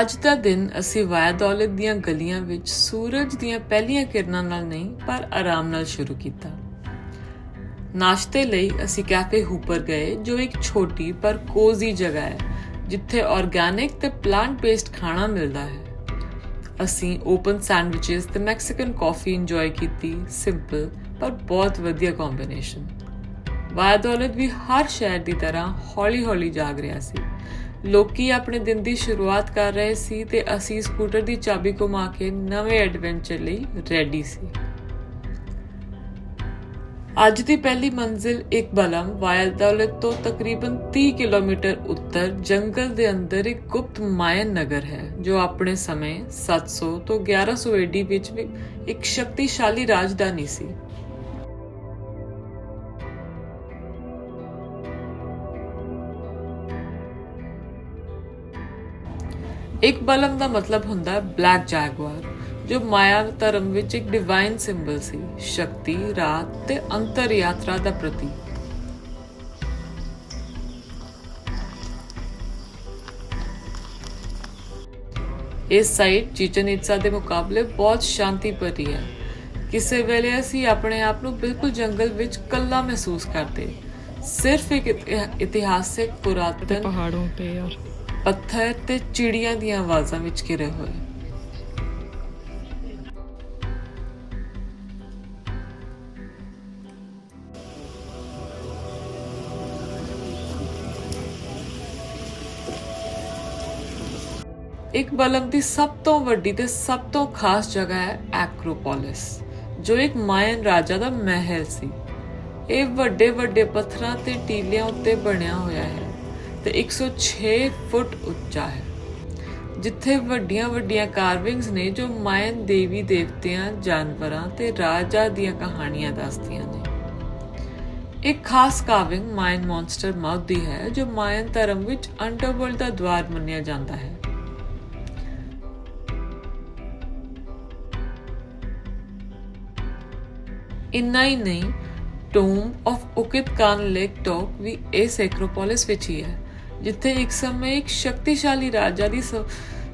ਅੱਜ ਦਾ ਦਿਨ ਅਸੀਂ ਵਾਇਆ ਦੌਲਤ ਦੀਆਂ ਗਲੀਆਂ ਵਿੱਚ ਸੂਰਜ ਦੀਆਂ ਪਹਿਲੀਆਂ ਕਿਰਨਾਂ ਨਾਲ ਨਹੀਂ, ਪਰ ਆਰਾਮ ਨਾਲ ਸ਼ੁਰੂ ਕੀਤਾ। ਨਾਸ਼ਤੇ ਲਈ ਅਸੀਂ ਕੈਫੇ ਹੂਪਰ ਗਏ, ਜੋ ਇੱਕ ਛੋਟੀ ਪਰ ਕੋਜ਼ੀ ਜਗ੍ਹਾ ਹੈ, ਜਿੱਥੇ ਆਰਗੈਨਿਕ ਤੇ ਪਲਾਂਟ ਬੇਸਡ ਖਾਣਾ ਮਿਲਦਾ ਹੈ। ਅਸੀਂ ਓਪਨ ਸੈਂਡਵਿਚਸ ਤੇ ਮੈਕਸੀਕਨ ਕਾਫੀ ਇੰਜੋਏ ਕੀਤੀ ਸਿੰਪਲ ਪਰ ਬਹੁਤ ਵਧੀਆ ਕੰਬੀਨੇਸ਼ਨ ਵਾਇਆ ਦੌਲਤ ਵੀ ਹਰ ਸ਼ਹਿਰ ਦੀ ਤਰ੍ਹਾਂ ਹੌਲੀ-ਹੌਲੀ ਜਾਗ ਰਿਹਾ ਸੀ। ਲੋਕੀ ਆਪਣੇ ਦਿਨ ਦੀ ਸ਼ੁਰੂਆਤ ਕਰ ਰਹੇ ਸੀ ਤੇ ਅਸੀਂ ਸਕੂਟਰ ਦੀ ਚਾਬੀ ਘੁਮਾ ਕੇ ਨਵੇਂ ਐਡਵੈਂਚਰ ਲਈ ਰੈਡੀ ਸੀ। ਅੱਜ ਦੀ ਪਹਿਲੀ ਮੰਜ਼ਿਲ ਇੱਕ ਬਲਮ ਵਾਇਆ ਦੌਲਤ ਤੋਂ ਤਕਰੀਬਨ 30 ਕਿਲੋਮੀਟਰ ਉੱਤਰ ਜੰਗਲ ਦੇ ਅੰਦਰ ਇੱਕ ਗੁਪਤ ਮਾਇਨ ਨਗਰ ਹੈ, ਜੋ ਆਪਣੇ ਸਮੇਂ 700 ਤੋਂ 1100 ਏਡੀ ਵਿੱਚ ਇੱਕ ਸ਼ਕਤੀਸ਼ਾਲੀ ਰਾਜਧਾਨੀ ਸੀ। ਇੱਕ ਬਲਮ ਦਾ ਮਤਲਬ ਹੁੰਦਾ ਹੈ ਬਲੈਕ ਜੈਗੁਆਰ ਜੋ ਮਾਇਆ ਧਰਮ ਵਿੱਚ ਇੱਕ ਡਿਵਾਈਨ ਸਿੰਬਲ ਸੀ, ਸ਼ਕਤੀ, ਰਾਤ ਤੇ ਅੰਤਰ ਯਾਤਰਾ ਦਾ ਪ੍ਰਤੀਕ। ਇਸ ਸਾਈਟ ਚੀਚਨ ਇਟਸਾ ਦੇ ਮੁਕਾਬਲੇ ਬਹੁਤ ਸ਼ਾਂਤੀ ਭਰੀ ਹੈ। ਕਿਸੇ ਵੇਲੇ ਅਸੀਂ ਆਪਣੇ ਆਪ ਨੂੰ ਬਿਲਕੁਲ ਜੰਗਲ ਵਿੱਚ ਕੱਲਾ ਮਹਿਸੂਸ ਕਰਦੇ। ਸਿਰਫ ਇੱਕ ਇਤਿਹਾਸਿਕ ਪੁਰਾਤਨ ਪਹਾੜੋਂ ਤੇ ਔਰ ਪੱਥਰ ਤੇ ਚਿੜੀਆਂ ਦੀਆਂ ਆਵਾਜ਼ਾਂ ਵਿੱਚ ਘਿਰੇ ਹੋਏ। ਇੱਕ ਬਲਮ ਦੀ ਸਭ ਤੋਂ ਵੱਡੀ ਤੇ ਸਭ ਤੋਂ ਖਾਸ ਜਗ੍ਹਾ ਹੈ ਐਕਰੋਪੋਲਿਸ, ਜੋ ਇੱਕ ਮਾਇਨ ਰਾਜਾ ਦਾ ਮਹਿਲ ਸੀ। ਇਹ ਵੱਡੇ ਵੱਡੇ ਪੱਥਰਾਂ ਤੇ ਟੀਲਿਆਂ ਉੱਤੇ ਬਣਿਆ ਹੋਇਆ ਹੈ। ਤੇ 106 ਫੁੱਟ ਉੱਚਾ ਹੈ, ਜਿੱਥੇ ਵੱਡੀਆਂ ਵੱਡੀਆਂ ਕਾਰਵਿੰਗਸ ਨੇ ਜੋ ਮਾਇਨ ਦੇਵੀ ਦੇਵਤਿਆਂ, ਜਾਨਵਰਾਂ ਤੇ ਰਾਜਾ ਦੀਆਂ ਕਹਾਣੀਆਂ ਦੱਸਦੀਆਂ ਨੇ। ਇੱਕ ਖਾਸ ਕਾਰਵਿੰਗ ਮਾਇਨ ਮੌਨਸਟਰ ਮਾਊਥ ਦੀ ਹੈ, ਜੋ ਮਾਇਨ ਧਰਮ ਵਿੱਚ ਅੰਡਰਵਰਲਡ ਦਾ ਦਵਾਰ ਮੰਨਿਆ ਜਾਂਦਾ ਹੈ। ਇੰਨਾ ਹੀ ਨਹੀਂ ਟੋਮ ਆਫ ਉਕਿਤ ਕਾਨ ਲੇਕ ਟੌਕ ਵੀ ਇਸ ਐਕਰੋਪੋਲਿਸ ਵਿੱਚ ਹੀ ਹੈ। ਜਿੱਥੇ ਇੱਕ ਸਮੇਂ ਇੱਕ ਸ਼ਕਤੀਸ਼ਾਲੀ ਰਾਜਾ ਦੀ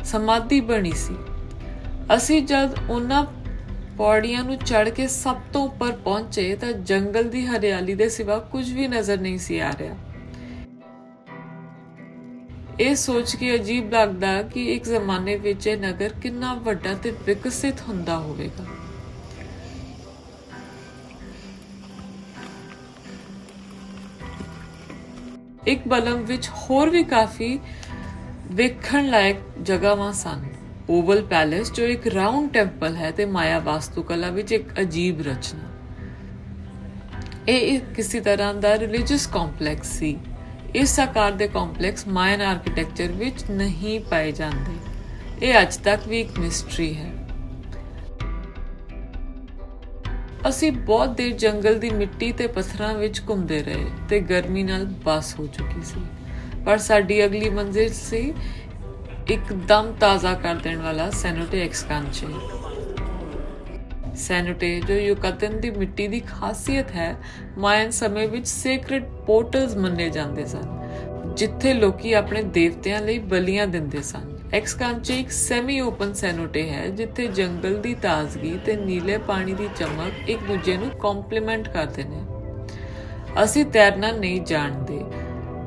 ਸਮਾਧੀ ਬਣੀ ਸੀ। ਅਸੀਂ ਜਦ ਉਹਨਾਂ ਪੌੜੀਆਂ ਨੂੰ ਚੜ੍ਹ ਕੇ ਸਭ ਤੋਂ ਉੱਪਰ ਪਹੁੰਚੇ ਤਾਂ ਜੰਗਲ ਦੀ ਹਰਿਆਲੀ ਦੇ ਸਿਵਾ ਕੁਝ ਵੀ ਨਜ਼ਰ ਨਹੀਂ ਸੀ ਆ ਰਿਹਾ। ਇਹ ਸੋਚ ਕੇ ਅਜੀਬ ਲੱਗਦਾ ਕਿ ਇੱਕ ਜ਼ਮਾਨੇ ਵਿੱਚ ਇਹ ਨਗਰ ਕਿੰਨਾ ਵੱਡਾ ਤੇ ਵਿਕਸਿਤ ਹੁੰਦਾ ਹੋਵੇਗਾ। ਇੱਕ ਬਲਮ ਵਿੱਚ ਹੋਰ ਵੀ ਕਾਫੀ ਵੇਖਣ ਲਾਇਕ ਜਗ੍ਹਾਵਾਂ ਸਨ। ਓਵਲ ਪੈਲੇਸ, ਜੋ ਇੱਕ ਰਾਉਂਡ ਟੈਂਪਲ ਹੈ ਤੇ ਮਾਇਆ ਵਾਸਤੂਕਲਾ ਵਿੱਚ ਇੱਕ ਅਜੀਬ ਰਚਨਾ। ਇਹ ਕਿਸੇ ਤਰ੍ਹਾਂ ਦਾ ਰਿਲੀਜੀਅਸ ਕੰਪਲੈਕਸ ਸੀ। ਇਸ ਆਕਾਰ ਦੇ ਕੰਪਲੈਕਸ ਮਾਇਨ ਆਰਕੀਟੈਕਚਰ ਵਿੱਚ ਨਹੀਂ ਪਾਏ ਜਾਂਦੇ। ਇਹ ਅੱਜ ਤੱਕ ਵੀ ਇੱਕ ਮਿਸਟਰੀ ਹੈ। ਅਸੀਂ ਬਹੁਤ ਦੇਰ ਜੰਗਲ ਦੀ ਮਿੱਟੀ ਤੇ ਪੱਥਰਾਂ ਵਿੱਚ ਘੁੰਮਦੇ ਰਹੇ ਤੇ ਗਰਮੀ ਨਾਲ ਬਸ ਹੋ ਚੁੱਕੀ ਸੀ। ਪਰ ਸਾਡੀ ਅਗਲੀ ਮੰਜ਼ਿਲ ਸੀ ਇੱਕਦਮ ਤਾਜ਼ਾ ਕਰ ਦੇਣ ਵਾਲਾ ਸੈਨੋਟੇ ਐਕਸਕਾਂਚੇ ਸੈਨੋਟੇ ਜੋ ਯੁਕਤਨ ਦੀ ਮਿੱਟੀ ਦੀ ਖਾਸੀਅਤ ਹੈ, ਮਾਇਨ ਸਮੇਂ ਵਿੱਚ ਸੇਕ੍ਰੇਟ ਪੋਰਟਲਸ ਮੰਨੇ ਜਾਂਦੇ ਸਨ, ਜਿੱਥੇ ਲੋਕੀ ਆਪਣੇ ਦੇਵਤਿਆਂ ਲਈ ਬਲੀਆਂ ਦਿੰਦੇ ਸਨ। ਐਕਸਕਾਂਚੇ ਇੱਕ ਸੈਮੀ ਓਪਨ ਸੈਨੋਟੇ ਹੈ, ਜਿੱਥੇ ਜੰਗਲ ਦੀ ਤਾਜ਼ਗੀ ਤੇ ਨੀਲੇ ਪਾਣੀ ਦੀ ਚਮਕ ਇੱਕ ਦੂਜੇ ਨੂੰ ਕੰਪਲੀਮੈਂਟ ਕਰਦੇ ਨੇ। ਅਸੀਂ ਤੈਰਨਾ ਨਹੀਂ ਜਾਣਦੇ,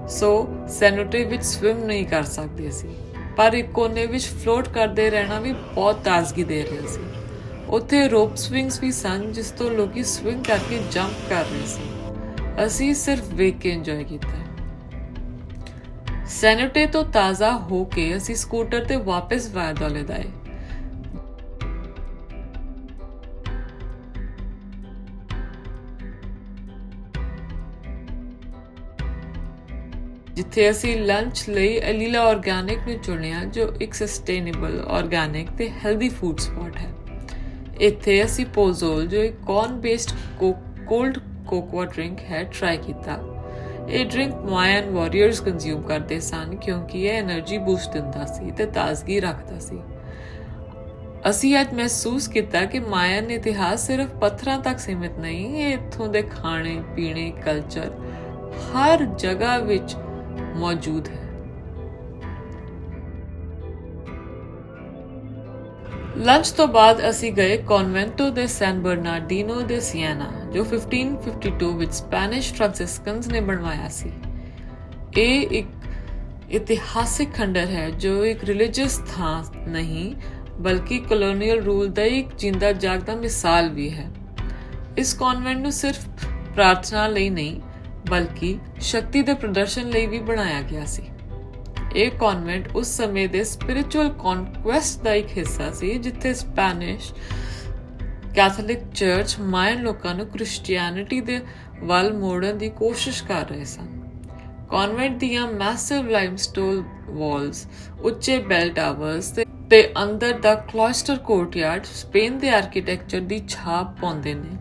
ਸੋ ਸੈਨੋਟੇ ਵਿੱਚ ਸਵਿਮ ਨਹੀਂ ਕਰ ਸਕਦੇ ਸੀ ਪਰ ਇੱਕ ਕੋਨੇ ਵਿੱਚ ਫਲੋਟ ਕਰਦੇ ਰਹਿਣਾ ਵੀ ਬਹੁਤ ਤਾਜ਼ਗੀ ਦੇ ਰਿਹਾ ਸੀ। ਉੱਥੇ ਰੋਪ ਸਵਿੰਗਸ ਵੀ ਸਨ, ਜਿਸ ਤੋਂ ਲੋਕੀ ਸਵਿੰਗ ਕਰਕੇ ਜੰਪ ਕਰ ਰਹੇ ਸੀ। ਅਸੀਂ ਸਿਰਫ ਵੇਖ ਕੇ ਇੰਜੋਏ ਕੀਤਾ। ਸੈਨੋਟੇ ਤੋਂ ਤਾਜ਼ਾ ਹੋ ਕੇ ਅਸੀਂ ਸਕੂਟਰ ਤੇ ਵਾਪਸ ਵਾਇਦੌਲਦ ਆਏ ਜਿੱਥੇ ਅਸੀਂ ਲੰਚ ਲਈ ਅਲੀਲਾ ਆਰਗੈਨਿਕ ਨੂੰ ਚੁਣਿਆ, ਜੋ ਇੱਕ ਸਸਟੇਨੇਬਲ ਆਰਗੈਨਿਕ ਤੇ ਹੈਲਦੀ ਫੂਡ ਸਪੌਟ ਹੈ। ਇੱਥੇ ਅਸੀਂ ਪੋਜ਼ੋਲ ਜੋ ਇੱਕ corn based cold cocoa drink ਹੈ ਟਰਾਈ ਕੀਤਾ। ਇਹ ਡਰਿੰਕ ਮਾਇਨ ਵਾਰੀਅਰਸ ਕੰਜ਼ਿਊਮ ਕਰਦੇ ਸਨ ਕਿਉਂਕਿ ਇਹ એનર્ਜੀ ਬੂਸਟ ਦਿੰਦਾ ਸੀ ਤੇ ਤਾਜ਼ਗੀ ਰੱਖਦਾ ਸੀ। ਅਸੀਂ ਅੱਜ ਮਹਿਸੂਸ ਕੀਤਾ ਕਿ ਮਾਇਨ ਇਤਿਹਾਸ ਸਿਰਫ ਪੱਥਰਾਂ ਤੱਕ ਸੀਮਿਤ ਨਹੀਂ, ਇਹ ਇੱਥੋਂ ਦੇ ਖਾਣੇ, ਪੀਣੇ ਕਲਚਰ ਹਰ ਜਗ੍ਹਾ ਵਿੱਚ ਮੌਜੂਦ ਹੈ। ਲੰਚ ਤੋਂ ਬਾਅਦ ਅਸੀਂ ਗਏ ਕਨਵੈਂਟੋ ਦੇ ਸੈਨ ਬਰਨਾਰਡੀਨੋ ਦੇ ਸਿਆਨਾ ਜੋ 1552 ਵਿੱਚ ਸਪੈਨਿਸ਼ ਫ੍ਰਾਂਸਿਸਕਨਸ ਨੇ ਬਣਵਾਇਆ ਸੀ। ਇਹ ਇੱਕ ਇਤਿਹਾਸਿਕ ਖੰਡਰ ਹੈ, ਜੋ ਇੱਕ ਰਿਲੀਜੀਅਸ ਥਾਂ ਨਹੀਂ, ਬਲਕਿ ਕਲੋਨੀਅਲ ਰੂਲ ਦਾ ਇੱਕ ਜਿੰਦਾ ਜਾਗਦਾ ਮਿਸਾਲ ਵੀ ਹੈ। ਇਸ ਕਨਵੈਂਟ ਨੂੰ ਸਿਰਫ ਪ੍ਰਾਰਥਨਾ ਲਈ ਨਹੀਂ, ਬਲਕਿ ਸ਼ਕਤੀ ਦੇ ਪ੍ਰਦਰਸ਼ਨ ਲਈ ਵੀ ਬਣਾਇਆ ਗਿਆ ਸੀ। ਇਹ ਕਨਵੈਂਟ ਉਸ ਸਮੇਂ ਦੇ ਸਪਿਰਚੁਅਲ ਕਨਕੁਐਸਟ ਦਾ ਇੱਕ ਹਿੱਸਾ ਸੀ, ਜਿੱਥੇ ਸਪੈਨਿਸ਼ ਕੈਥੋਲਿਕ ਚਰਚ ਮਾਇਨ ਲੋਕਾਂ ਨੂੰ ਕ੍ਰਿਸਚੀਅਨਿਟੀ ਦੇ ਵੱਲ ਮੋੜਨ ਦੀ ਕੋਸ਼ਿਸ਼ ਕਰ ਰਹੇ ਸਨ। ਕਨਵੈਂਟ ਦੀਆਂ ਮੈਸਿਵ ਲਾਈਮਸਟੋਨ ਵਾਲਸ ਉੱਚੇ ਬੈਲ ਟਾਵਰਸ ਤੇ- ਅੰਦਰ ਦਾ ਕਲੋਸਟਰ ਕੋਰਟਯਾਰਡ ਸਪੇਨ ਦੇ ਆਰਕੀਟੈਕਚਰ ਦੀ ਛਾਪ ਪਾਉਂਦੇ ਨੇ।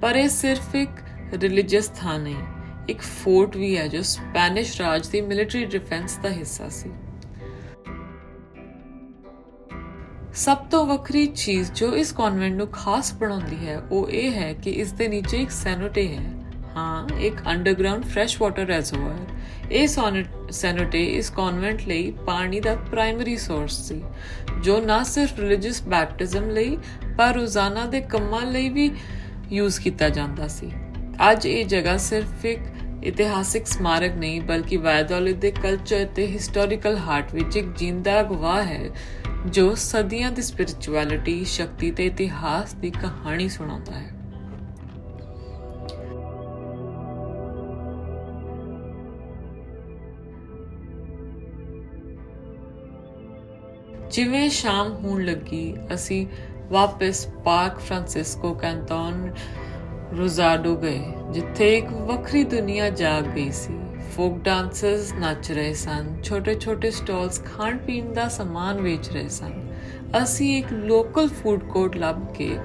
ਪਰ ਇਹ ਸਿਰਫ ਇੱਕ ਰਿਲੀਜੀਅਸ ਥਾਂ ਨਹੀਂ ਇੱਕ ਫੋਰਟ ਵੀ ਹੈ ਜੋ ਸਪੈਨਿਸ਼ ਰਾਜ ਦੀ ਮਿਲਟਰੀ ਡਿਫੈਂਸ ਦਾ ਹਿੱਸਾ ਸੀ। ਸਭ ਤੋਂ ਵੱਖਰੀ ਚੀਜ਼ ਜੋ ਇਸ ਕਨਵੈਂਟ ਨੂੰ ਖਾਸ ਬਣਾਉਂਦੀ ਹੈ, ਉਹ ਇਹ ਹੈ ਕਿ ਇਸ ਦੇ ਨੀਚੇ ਇੱਕ ਸੈਨੋਟੇ ਹੈ। ਹਾਂ, ਇੱਕ ਅੰਡਰਗਰਾਉਂਡ ਫਰੈਸ਼ ਵਾਟਰ ਰਿਜ਼ਰਵਾਇਰ ਇਹ ਸੋਨਟ ਸੈਨੋਟੇ ਇਸ ਕਨਵੈਂਟ ਲਈ ਪਾਣੀ ਦਾ ਪ੍ਰਾਇਮਰੀ ਸੋਰਸ ਸੀ, ਜੋ ਨਾ ਸਿਰਫ ਰਿਲੀਜੀਅਸ ਬੈਪਟਿਜ਼ਮ ਲਈ, ਪਰ ਰੋਜ਼ਾਨਾ ਦੇ ਕੰਮਾਂ ਲਈ ਵੀ ਯੂਜ਼ ਕੀਤਾ ਜਾਂਦਾ ਸੀ। ਅੱਜ ਇਹ ਜਗ੍ਹਾ ਸਿਰਫ ਇੱਕ ਇਤਿਹਾਸਿਕ ਸਮਾਰਕ ਨਹੀਂ, ਬਲਕਿ ਵੈਦੋਲਿਤ ਦੇ ਕਲਚਰ ਤੇ ਹਿਸਟੋਰੀਕਲ ਹਾਰਟ ਵਿੱਚ ਇੱਕ ਜਿੰਦਾ ਗਵਾਹ ਹੈ, ਜੋ ਸਦੀਆਂ ਦੀ ਸਪਿਰਚੁਅਲਿਟੀ ਸ਼ਕਤੀ ਤੇ ਇਤਿਹਾਸ ਦੀ ਕਹਾਣੀ ਸੁਣਾਉਂਦਾ ਹੈ। ਜਿਵੇਂ ਸ਼ਾਮ ਹੋਣ ਲੱਗੀ, ਅਸੀਂ ਵਾਪਸ ਪਾਰਕ ਫ੍ਰਾਂਸਿਸਕੋ ਕੈਂਟਨ ਰੋਜ਼ਾਡੋ ਗਏ, ਜਿੱਥੇ ਇੱਕ ਵੱਖਰੀ ਦੁਨੀਆ ਜਾਗ ਗਈ ਸੀ। ਫੋਕ ਡਾਂਸਰਸ ਨੱਚ ਰਹੇ ਸਨ, ਛੋਟੇ-ਛੋਟੇ ਸਟਾਲਸ ਖਾਣ ਪੀਣ ਦਾ ਸਮਾਨ ਵੇਚ ਰਹੇ ਸਨ। ਅਸੀਂ ਇੱਕ ਲੋਕਲ ਫੂਡ ਕੋਰਟ ਲੱਭ ਕੇ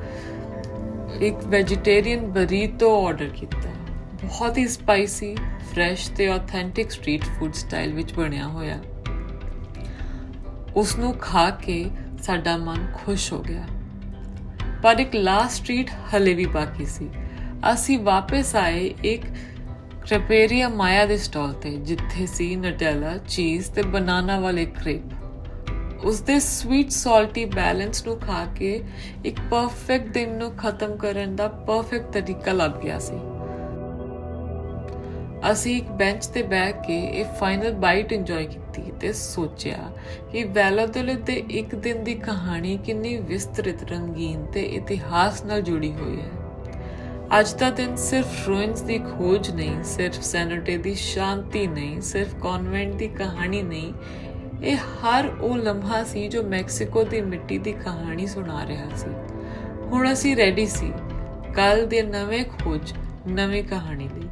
ਇੱਕ ਵੈਜੀਟੇਰੀਅਨ ਬਰੀਟੋ ਆਰਡਰ ਕੀਤਾ। ਬਹੁਤ ਹੀ ਸਪਾਈਸੀ ਫਰੈਸ਼ ਤੇ ਆਥੈਂਟਿਕ ਸਟਰੀਟ ਫੂਡ ਸਟਾਈਲ ਵਿੱਚ ਬਣਿਆ ਹੋਇਆ। ਉਸ ਨੂੰ ਖਾ ਕੇ ਸਾਡਾ ਮਨ ਖੁਸ਼ ਹੋ ਗਿਆ। ਪਰ ਇੱਕ ਲਾਸਟ ਸਟਰੀਟ ਹਲੇ ਵੀ ਬਾਕੀ ਸੀ। ਅਸੀਂ ਵਾਪਸ ਆਏ ਇੱਕ ਕ੍ਰੈਪੇਰੀਆ ਮਾਇਆ ਦੇ ਸਟਾਲ ਤੇ, ਜਿੱਥੇ ਸੀ ਨਟੈਲਾ ਚੀਜ਼ ਤੇ ਬਨਾਨਾ ਵਾਲੇ ਕ੍ਰੇਪ ਉਸ ਦੇ ਸਵੀਟ ਸਾਲਟੀ ਬੈਲੈਂਸ ਨੂੰ ਖਾ ਕੇ ਇੱਕ ਪਰਫੈਕਟ ਦਿਨ ਨੂੰ ਖਤਮ ਕਰਨ ਦਾ ਪਰਫੈਕਟ ਤਰੀਕਾ ਲੱਭ ਗਿਆ ਸੀ। ਅਸੀਂ ਇੱਕ ਬੈਂਚ ਤੇ ਬੈਠ ਕੇ ਇਹ ਫਾਈਨਲ ਬਾਈਟ ਇੰਜੋਏ ਕੀਤੀ ਤੇ ਸੋਚਿਆ ਕਿ ਵੈਲਾਦੁਲਿਤ ਦੇ ਇੱਕ ਦਿਨ ਦੀ ਕਹਾਣੀ ਕਿੰਨੀ ਵਿਸਤ੍ਰਿਤ ਰੰਗੀਨ ਤੇ ਇਤਿਹਾਸ ਨਾਲ ਜੁੜੀ ਹੋਈ ਹੈ। ਅੱਜ ਦਾ ਦਿਨ ਸਿਰਫ ਰੂਇਨਸ ਦੀ ਖੋਜ ਨਹੀਂ, ਸਿਰਫ ਸੈਨੇਟੇ ਦੀ ਸ਼ਾਂਤੀ ਨਹੀਂ, ਸਿਰਫ ਕਨਵੈਂਟ ਦੀ ਕਹਾਣੀ ਨਹੀਂ, ਇਹ ਹਰ ਉਹ ਲਮਹਾ ਸੀ ਜੋ ਮੈਕਸੀਕੋ ਦੀ ਮਿੱਟੀ ਦੀ ਕਹਾਣੀ ਸੁਣਾ ਰਿਹਾ ਸੀ। ਹੁਣ ਅਸੀਂ ਰੈਡੀ ਸੀ ਕੱਲ ਦੇ ਨਵੇਂ ਖੋਜ, ਨਵੀਂ ਕਹਾਣੀ ਲਈ